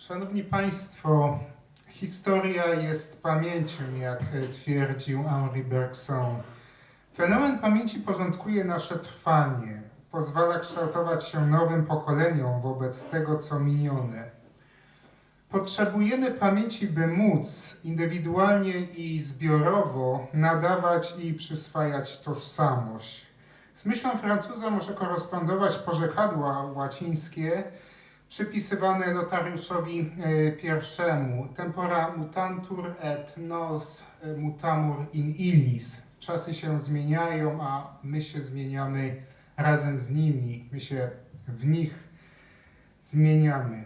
Szanowni Państwo, historia jest pamięcią, jak twierdził Henri Bergson. Fenomen pamięci porządkuje nasze trwanie, pozwala kształtować się nowym pokoleniom wobec tego, co minione. Potrzebujemy pamięci, by móc indywidualnie i zbiorowo nadawać i przyswajać tożsamość. Z myślą Francuza może korespondować porzekadła łacińskie, przypisywane Lotariuszowi e, I. Tempora mutantur et nos e, mutamur in illis. Czasy się zmieniają, a my się zmieniamy razem z nimi. My się w nich zmieniamy.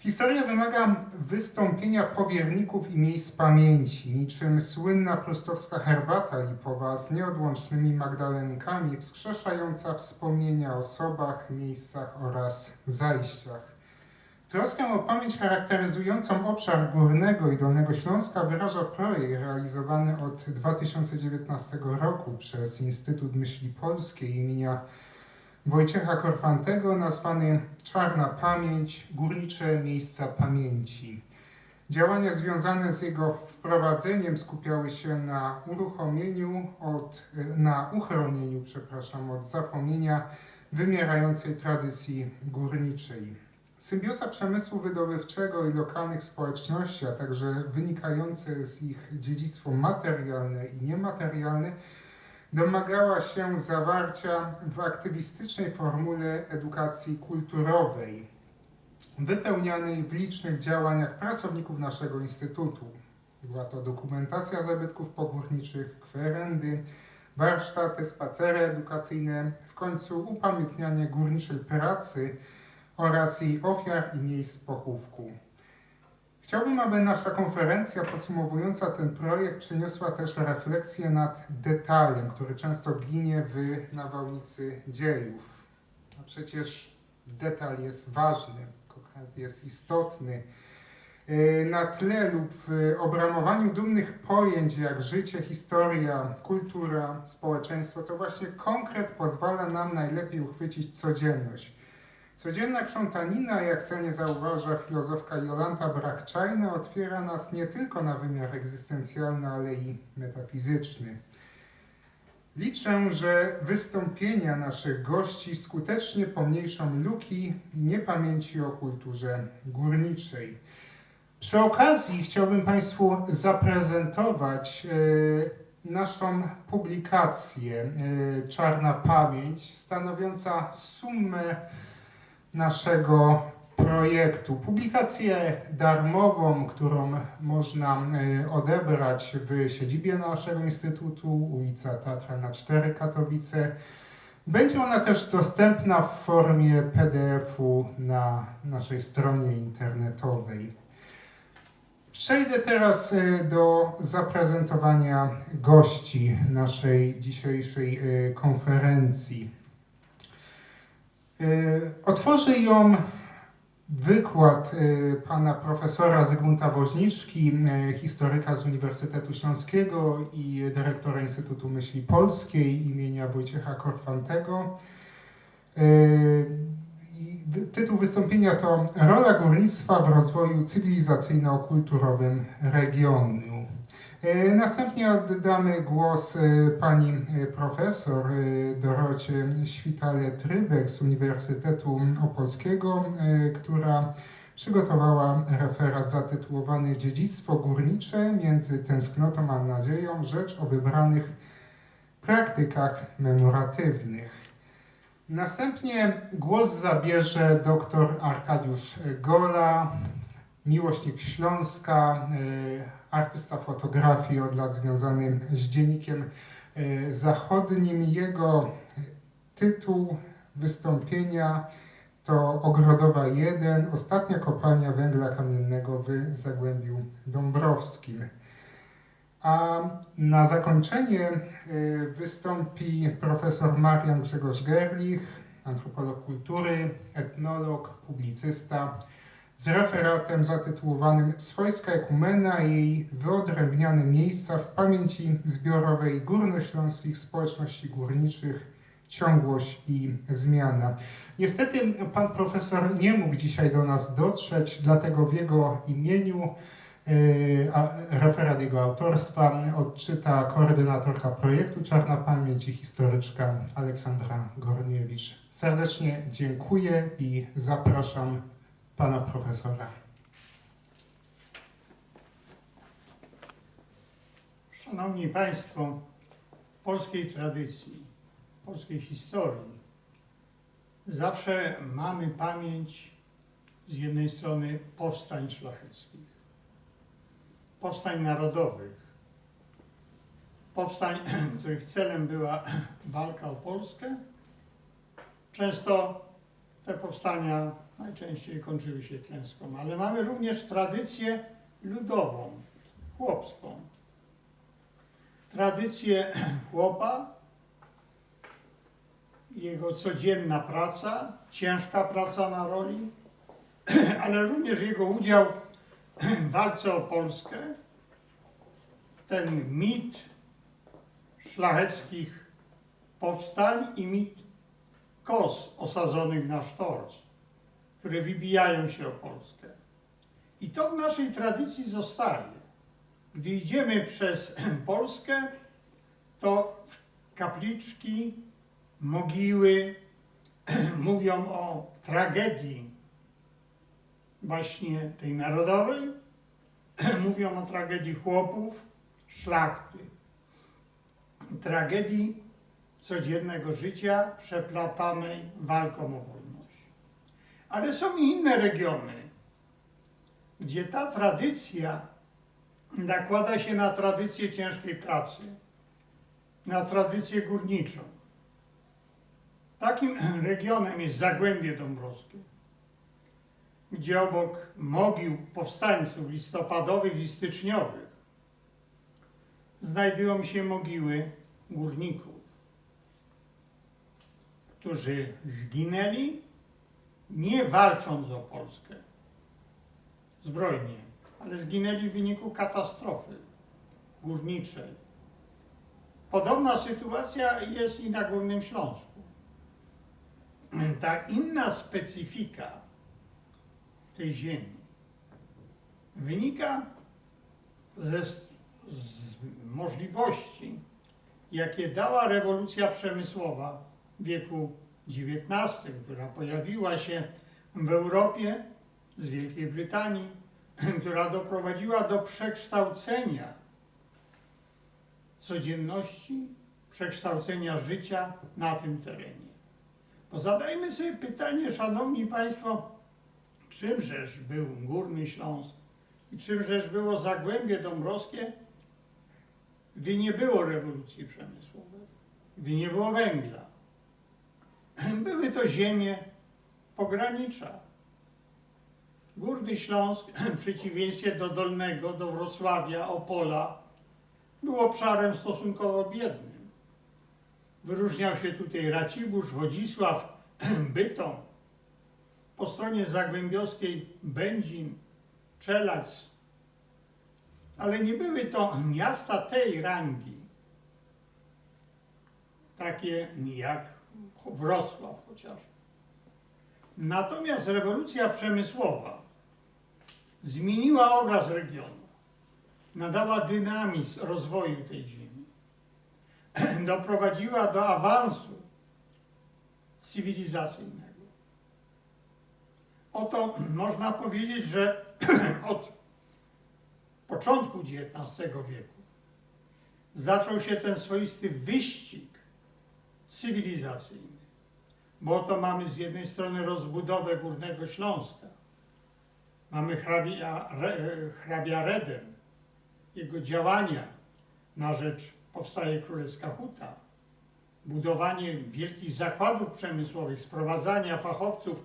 Historia wymaga wystąpienia powierników i miejsc pamięci, niczym słynna prustowska herbata lipowa z nieodłącznymi magdalenkami, wskrzeszająca wspomnienia o osobach, miejscach oraz zajściach. Troskę o pamięć charakteryzującą obszar Górnego i Dolnego Śląska wyraża projekt realizowany od 2019 roku przez Instytut Myśli Polskiej imienia Wojciecha Korfantego nazwany Czarna Pamięć Górnicze Miejsca Pamięci. Działania związane z jego wprowadzeniem skupiały się na uruchomieniu od, na uchronieniu, przepraszam, od zapomnienia wymierającej tradycji górniczej. Symbioza przemysłu wydobywczego i lokalnych społeczności, a także wynikające z ich dziedzictwo materialne i niematerialne, domagała się zawarcia w aktywistycznej formule edukacji kulturowej, wypełnianej w licznych działaniach pracowników naszego instytutu. Była to dokumentacja zabytków pogórniczych, kwerendy, warsztaty, spacery edukacyjne, w końcu upamiętnianie górniczej pracy oraz jej ofiar i miejsc pochówku. Chciałbym, aby nasza konferencja podsumowująca ten projekt przyniosła też refleksję nad detalem, który często ginie w nawałnicy dziejów. A przecież detal jest ważny, konkret jest istotny. Yy, Na tle lub w obramowaniu dumnych pojęć jak życie, historia, kultura, społeczeństwo, to właśnie konkret pozwala nam najlepiej uchwycić codzienność. Codzienna krzątanina, jak celnie zauważa filozofka Jolanta Brakczajna, otwiera nas nie tylko na wymiar egzystencjalny, ale i metafizyczny. Liczę, że wystąpienia naszych gości skutecznie pomniejszą luki niepamięci o kulturze górniczej. Przy okazji chciałbym Państwu zaprezentować e, naszą publikację e, Czarna Pamięć, stanowiąca sumę naszego projektu. Publikację darmową, którą można e, odebrać w siedzibie naszego Instytutu, ulica Tatrana 4 Katowice. Będzie ona też dostępna w formie PDF-u na naszej stronie internetowej. Przejdę teraz e, do zaprezentowania gości naszej dzisiejszej e, konferencji. E, Otworzy ją wykład e, pana profesora Zygmunta Woźniczki, e, historyka z Uniwersytetu Śląskiego i dyrektora Instytutu Myśli Polskiej imienia Wojciecha Korfantego. Tytuł wystąpienia to Rola górnictwa w rozwoju cywilizacyjno-kulturowym regionu. E, Następnie oddamy głos e, pani e, profesor Dorocie Świtale-Trybek z Uniwersytetu Opolskiego, która przygotowała referat zatytułowany Dziedzictwo górnicze między tęsknotą a nadzieją, rzecz o wybranych praktykach memoratywnych. Następnie głos zabierze dr Arkadiusz Gola, miłośnik Śląska, artysta fotografii od lat związany z dziennikiem e, zachodnim. Jego tytuł wystąpienia to Ogrodowa 1, ostatnia kopalnia węgla kamiennego w Zagłębiu Dąbrowskim. A na zakończenie e, wystąpi profesor Marian Grzegorz Gerlich, antropolog kultury, etnolog, publicysta, z referatem zatytułowanym Swojska ekumena i jej wyodrębniane miejsca w pamięci zbiorowej górnośląskich społeczności górniczych ciągłość i zmiana. Niestety pan profesor nie mógł dzisiaj do nas dotrzeć, dlatego w jego imieniu yy, a referat jego autorstwa odczyta koordynatorka projektu Czarna Pamięć i historyczka Aleksandra Gorniewicz. Serdecznie dziękuję i zapraszam pana profesora. Szanowni Państwo, w polskiej tradycji, w polskiej historii zawsze mamy pamięć z jednej strony powstań szlacheckich, powstań narodowych, powstań, których celem była walka o Polskę. Często te powstania najczęściej kończyły się klęską, ale mamy również tradycję ludową, chłopską. Tradycję chłopa, jego codzienna praca, ciężka praca na roli, ale również jego udział w walce o Polskę, ten mit szlacheckich powstań i mit kos osadzonych na sztorc, które wybijają się o Polskę. I to w naszej tradycji zostaje. Gdy idziemy przez Polskę, to kapliczki, mogiły mówią o tragedii właśnie tej narodowej, mówią o tragedii chłopów, szlachty, tragedii codziennego życia przeplatanej walką o wolność. Ale są i inne regiony, gdzie ta tradycja nakłada się na tradycję ciężkiej pracy, na tradycję górniczą. Takim regionem jest Zagłębie Dąbrowskie, gdzie obok mogił powstańców listopadowych i styczniowych znajdują się mogiły górników, którzy zginęli nie walcząc o Polskę zbrojnie, ale zginęli w wyniku katastrofy górniczej. Podobna sytuacja jest i na Górnym Śląsku. Ta inna specyfika tej ziemi wynika ze z możliwości, jakie dała rewolucja przemysłowa w wieku XIX, która pojawiła się w Europie z Wielkiej Brytanii, która doprowadziła do przekształcenia codzienności, przekształcenia życia na tym terenie. Bo zadajmy sobie pytanie, szanowni państwo, czymżeż był Górny Śląsk i czymżeż było Zagłębie Dąbrowskie, gdy nie było rewolucji przemysłowej, gdy nie było węgla. Były to ziemie pogranicza. Górny Śląsk, w przeciwieństwie do Dolnego, do Wrocławia, Opola, był obszarem stosunkowo biednym. Wyróżniał się tutaj Racibórz, Wodzisław, Bytom. Po stronie zagłębiowskiej Będzin, Czelac. Ale nie były to miasta tej rangi, takie jak Wrocław chociażby. Natomiast rewolucja przemysłowa zmieniła obraz regionu, nadała dynamizm rozwoju tej ziemi, doprowadziła do awansu cywilizacyjnego. Oto można powiedzieć, że od początku XIX wieku zaczął się ten swoisty wyścig cywilizacyjny, bo oto mamy z jednej strony rozbudowę Górnego Śląska, mamy hrabia, hrabia Reden, jego działania na rzecz powstaje Królewska Huta, budowanie wielkich zakładów przemysłowych, sprowadzania fachowców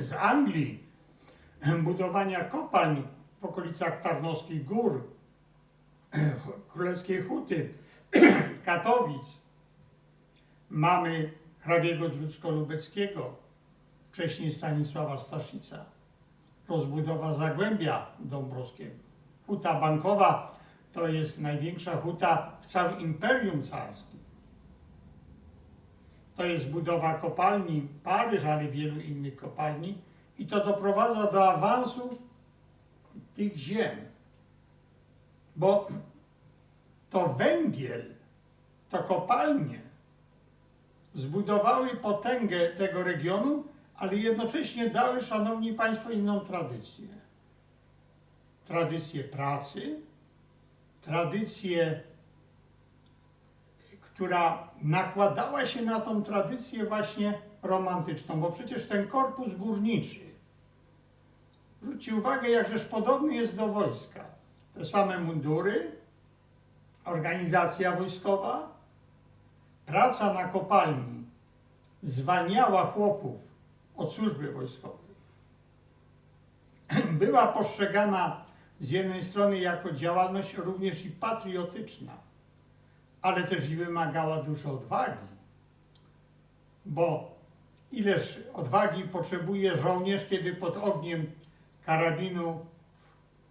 z Anglii, budowania kopalń w okolicach Tarnowskich Gór, Królewskiej Huty, Katowic. Mamy hrabiego Drucko-Lubeckiego, wcześniej Stanisława Staszica, rozbudowa Zagłębia Dąbrowskiego. Huta bankowa to jest największa huta w całym Imperium Carskim. to jest budowa kopalni Paryż, ale wielu innych kopalni i to doprowadza do awansu tych ziem. Bo to węgiel, to kopalnie zbudowały potęgę tego regionu, ale jednocześnie dały, szanowni państwo, inną tradycję. Tradycję pracy, tradycję, która nakładała się na tą tradycję właśnie romantyczną, bo przecież ten korpus górniczy, zwróćcie uwagę, jakżeż podobny jest do wojska. Te same mundury, organizacja wojskowa, praca na kopalni zwalniała chłopów od służby wojskowej. Była postrzegana z jednej strony jako działalność również i patriotyczna, ale też i wymagała dużo odwagi, bo ileż odwagi potrzebuje żołnierz, kiedy pod ogniem karabinu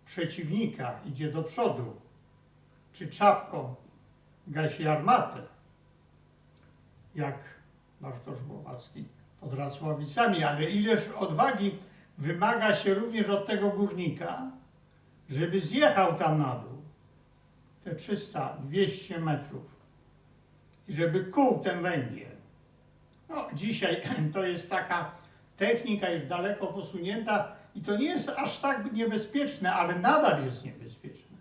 przeciwnika idzie do przodu, czy czapką gasi armatę, jak Bartosz Głowacki pod Racławicami, ale ileż odwagi wymaga się również od tego górnika, żeby zjechał tam na dół te 300-200 metrów i żeby kuł ten węgiel. No, dzisiaj to jest taka technika już daleko posunięta i to nie jest aż tak niebezpieczne, ale nadal jest niebezpieczne.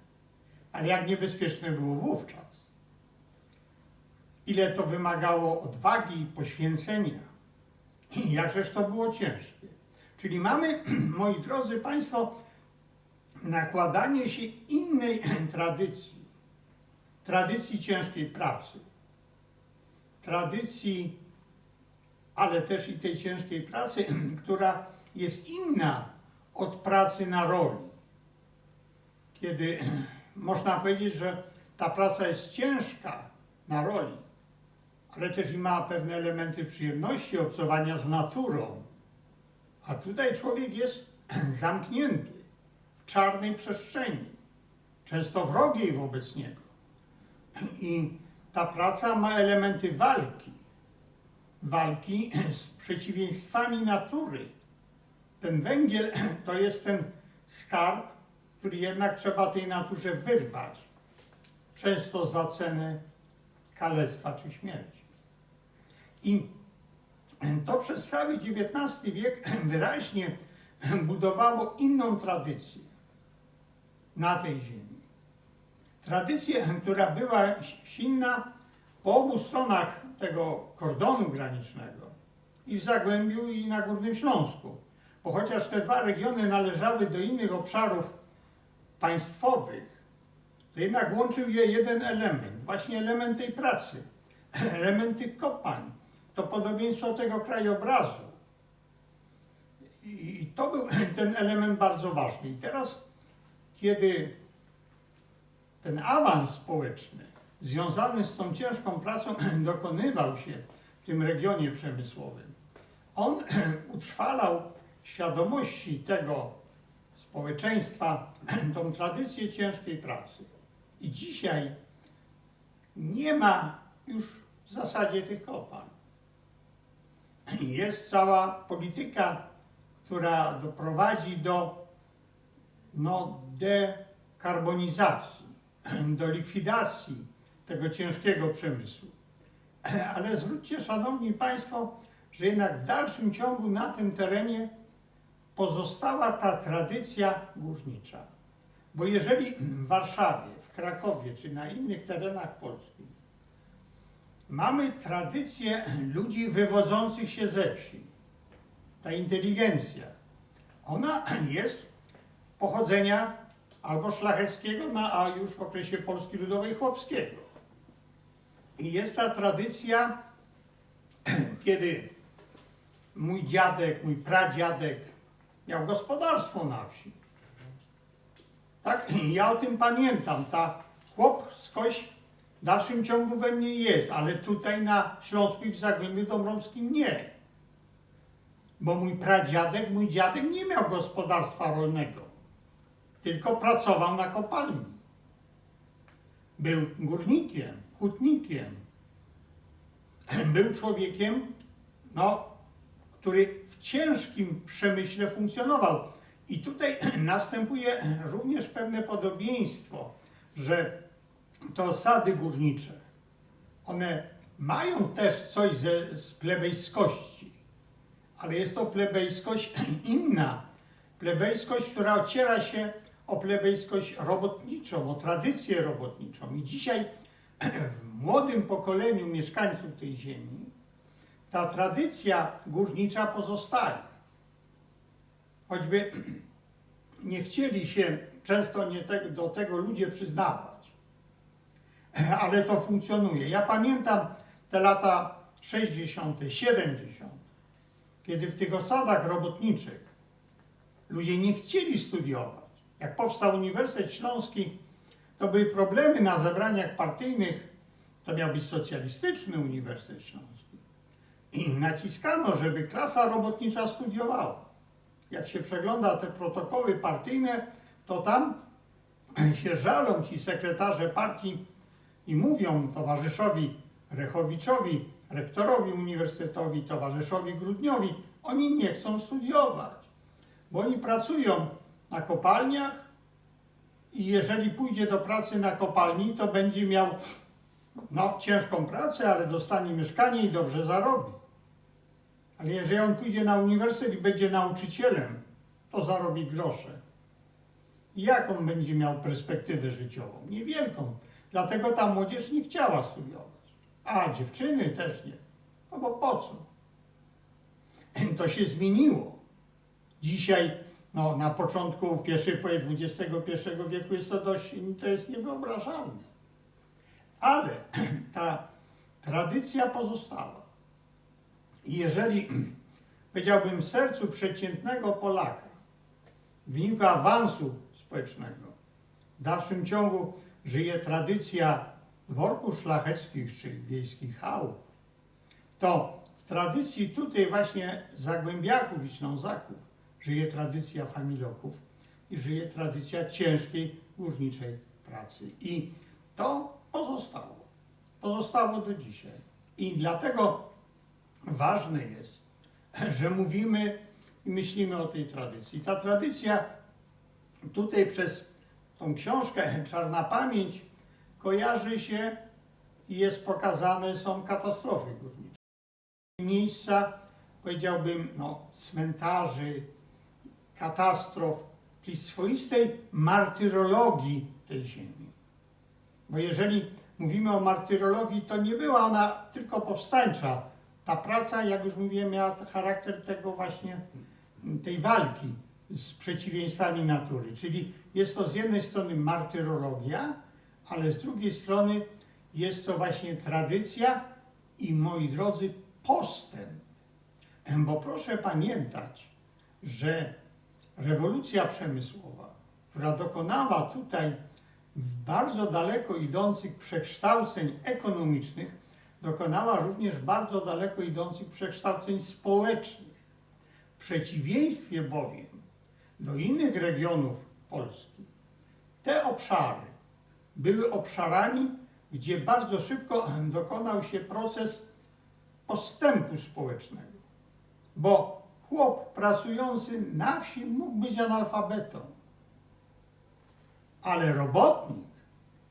Ale jak niebezpieczne było wówczas. Ile to wymagało odwagi i poświęcenia. I jakżeż to było ciężkie. Czyli mamy, moi drodzy Państwo, nakładanie się innej tradycji. Tradycji ciężkiej pracy. Tradycji, ale też i tej ciężkiej pracy, która jest inna od pracy na roli. Kiedy można powiedzieć, że ta praca jest ciężka na roli, ale też i ma pewne elementy przyjemności, obcowania z naturą. A tutaj człowiek jest zamknięty w czarnej przestrzeni, często wrogiej wobec niego. I ta praca ma elementy walki, walki z przeciwieństwami natury. Ten węgiel to jest ten skarb, który jednak trzeba tej naturze wyrwać, często za cenę kalectwa czy śmierci. I to przez cały XIX wiek wyraźnie budowało inną tradycję na tej ziemi. Tradycję, która była silna po obu stronach tego kordonu granicznego i w Zagłębiu i na Górnym Śląsku. Bo chociaż te dwa regiony należały do innych obszarów państwowych, to jednak łączył je jeden element, właśnie element tej pracy, element tych kopalń, to podobieństwo tego krajobrazu. I to był ten element bardzo ważny. I teraz, kiedy ten awans społeczny związany z tą ciężką pracą dokonywał się w tym regionie przemysłowym, on utrwalał świadomości tego społeczeństwa tą tradycję ciężkiej pracy. I dzisiaj nie ma już w zasadzie tych kopalń. Jest cała polityka, która doprowadzi do no, dekarbonizacji, do likwidacji tego ciężkiego przemysłu. Ale zwróćcie, Szanowni Państwo, że jednak w dalszym ciągu na tym terenie pozostała ta tradycja górnicza. Bo jeżeli w Warszawie, w Krakowie czy na innych terenach Polski mamy tradycję ludzi wywodzących się ze wsi, ta inteligencja, ona jest pochodzenia albo szlacheckiego, no, a już w okresie Polski Ludowej chłopskiego. I jest ta tradycja, kiedy mój dziadek, mój pradziadek miał gospodarstwo na wsi. Tak, ja o tym pamiętam. Ta chłopskość w dalszym ciągu we mnie jest, ale tutaj na Śląsku i w Zagłębiu Dąbrowskim nie. Bo mój pradziadek, mój dziadek nie miał gospodarstwa rolnego, tylko pracował na kopalni. Był górnikiem, hutnikiem. był człowiekiem, no, który w ciężkim przemyśle funkcjonował. I tutaj następuje również pewne podobieństwo, że te osady górnicze, one mają też coś ze, z plebejskości, ale jest to plebejskość inna. Plebejskość, która ociera się o plebejskość robotniczą, o tradycję robotniczą. I dzisiaj w młodym pokoleniu mieszkańców tej ziemi ta tradycja górnicza pozostaje. Choćby nie chcieli się często nie te, do tego ludzie przyznawać, ale to funkcjonuje. Ja pamiętam te lata 60., 70., kiedy w tych osadach robotniczych ludzie nie chcieli studiować. Jak powstał Uniwersytet Śląski, to były problemy na zebraniach partyjnych. To miał być socjalistyczny Uniwersytet Śląski. I naciskano, żeby klasa robotnicza studiowała. Jak się przegląda te protokoły partyjne, to tam się żalą ci sekretarze partii i mówią towarzyszowi Rechowiczowi, rektorowi uniwersytetowi, towarzyszowi Grudniowi, oni nie chcą studiować, bo oni pracują na kopalniach i jeżeli pójdzie do pracy na kopalni, to będzie miał no, ciężką pracę, ale dostanie mieszkanie i dobrze zarobi. Ale jeżeli on pójdzie na uniwersytet i będzie nauczycielem, to zarobi grosze. I jaką będzie miał perspektywę życiową? Niewielką. Dlatego ta młodzież nie chciała studiować. A dziewczyny też nie. No bo po co? To się zmieniło. Dzisiaj, no, na początku, w pierwszej połowie XXI wieku jest to dość, to jest niewyobrażalne. Ale ta tradycja pozostała. I jeżeli, powiedziałbym, w sercu przeciętnego Polaka w wyniku awansu społecznego w dalszym ciągu żyje tradycja dworków szlacheckich czy wiejskich chałup, to w tradycji tutaj właśnie Zagłębiaków i Ślązaków żyje tradycja familoków i żyje tradycja ciężkiej górniczej pracy. I to pozostało. Pozostało do dzisiaj. I dlatego ważne jest, że mówimy i myślimy o tej tradycji. Ta tradycja tutaj przez tą książkę Czarna Pamięć kojarzy się i jest pokazane, są katastrofy górnicze. Miejsca, powiedziałbym, no, cmentarzy, katastrof, czyli swoistej martyrologii tej ziemi. Bo jeżeli mówimy o martyrologii, to nie była ona tylko powstańcza. Ta praca, jak już mówiłem, miała charakter tego właśnie, tej walki z przeciwieństwami natury. Czyli jest to z jednej strony martyrologia, ale z drugiej strony jest to właśnie tradycja i moi drodzy, postęp. Bo proszę pamiętać, że rewolucja przemysłowa, która dokonała tutaj bardzo daleko idących przekształceń ekonomicznych, dokonała również bardzo daleko idących przekształceń społecznych. W przeciwieństwie bowiem do innych regionów Polski, te obszary były obszarami, gdzie bardzo szybko dokonał się proces postępu społecznego. Bo chłop pracujący na wsi mógł być analfabetą, ale robotnik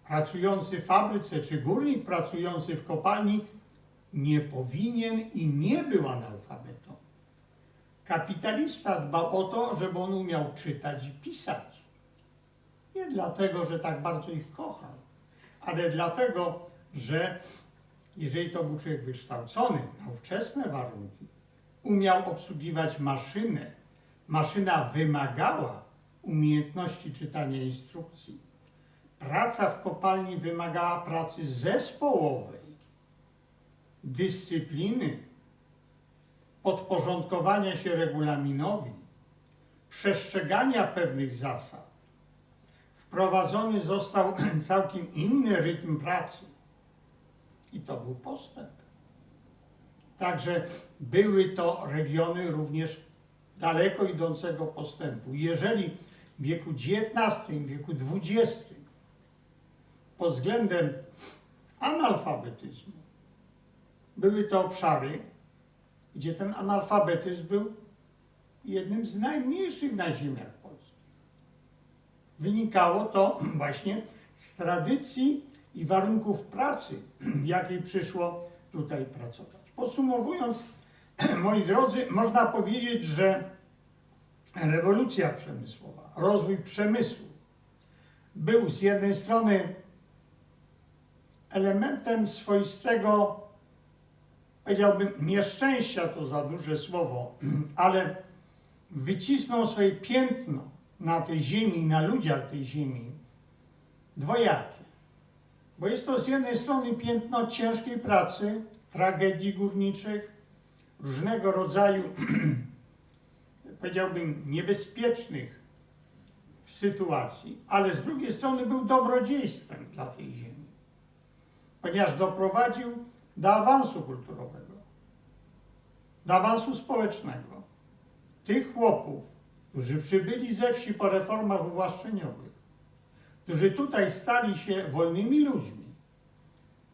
pracujący w fabryce czy górnik pracujący w kopalni nie powinien i nie był analfabetą. Kapitalista dbał o to, żeby on umiał czytać i pisać. Nie dlatego, że tak bardzo ich kochał, ale dlatego, że jeżeli to był człowiek wykształcony na ówczesne warunki, umiał obsługiwać maszynę, maszyna wymagała umiejętności czytania instrukcji. Praca w kopalni wymagała pracy zespołowej, dyscypliny, podporządkowania się regulaminowi, przestrzegania pewnych zasad. Wprowadzony został całkiem inny rytm pracy. I to był postęp. Także były to regiony również daleko idącego postępu. Jeżeli w wieku XIX, wieku XX pod względem analfabetyzmu były to obszary, gdzie ten analfabetyzm był jednym z najmniejszych na ziemiach polskich. Wynikało to właśnie z tradycji i warunków pracy, jakiej przyszło tutaj pracować. Podsumowując, moi drodzy, można powiedzieć, że rewolucja przemysłowa, rozwój przemysłu był z jednej strony elementem swoistego, powiedziałbym, nieszczęścia to za duże słowo, ale wycisnął swoje piętno na tej ziemi, na ludziach tej ziemi, dwojakie. Bo jest to z jednej strony piętno ciężkiej pracy, tragedii górniczych, różnego rodzaju, powiedziałbym, niebezpiecznych sytuacji, ale z drugiej strony był dobrodziejstwem dla tej ziemi, ponieważ doprowadził do awansu kulturowego, do awansu społecznego. Tych chłopów, którzy przybyli ze wsi po reformach uwłaszczeniowych, którzy tutaj stali się wolnymi ludźmi,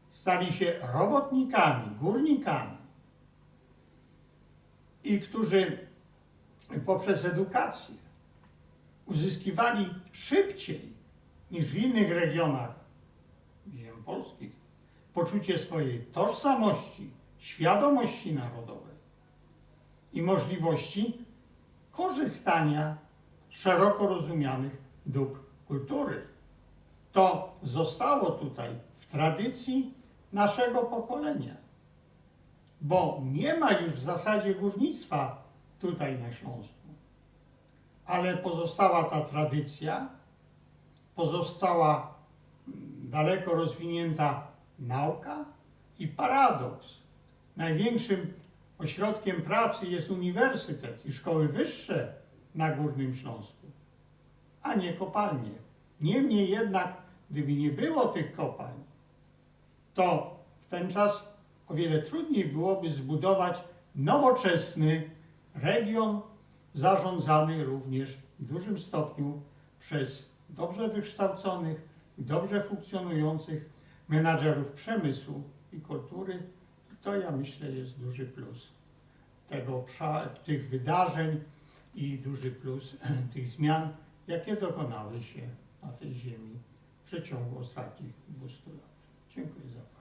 stali się robotnikami, górnikami i którzy poprzez edukację uzyskiwali szybciej niż w innych regionach ziem polskich poczucie swojej tożsamości, świadomości narodowej i możliwości korzystania szeroko rozumianych dóbr kultury. To zostało tutaj w tradycji naszego pokolenia, bo nie ma już w zasadzie górnictwa tutaj na Śląsku, ale pozostała ta tradycja, pozostała daleko rozwinięta nauka i paradoks. Największym ośrodkiem pracy jest uniwersytet i szkoły wyższe na Górnym Śląsku, a nie kopalnie. Niemniej jednak, gdyby nie było tych kopalń, to w ten czas o wiele trudniej byłoby zbudować nowoczesny region zarządzany również w dużym stopniu przez dobrze wykształconych dobrze funkcjonujących menadżerów przemysłu i kultury. To ja myślę jest duży plus tego, tych wydarzeń i duży plus tych zmian, jakie dokonały się na tej ziemi w przeciągu ostatnich 200 lat. Dziękuję za uwagę.